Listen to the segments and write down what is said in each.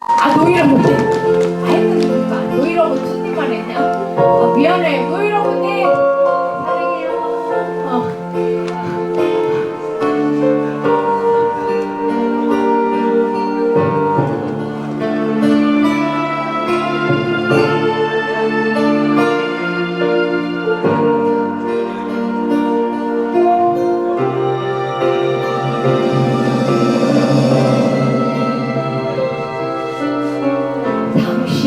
아 노이라 못해 했는데 노이라 못친님만 했냐 아 미안해. 노이라 못해 사랑해요. 어.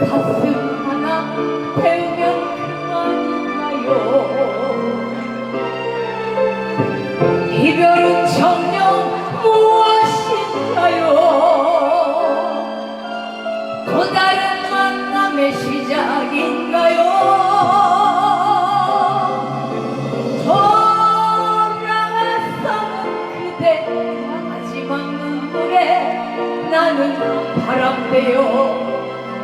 가슴 하나 태우면 그만인가요? 이별은 정녕 무엇인가요? 또 다른 만남의 시작인가요? 나는 바람대요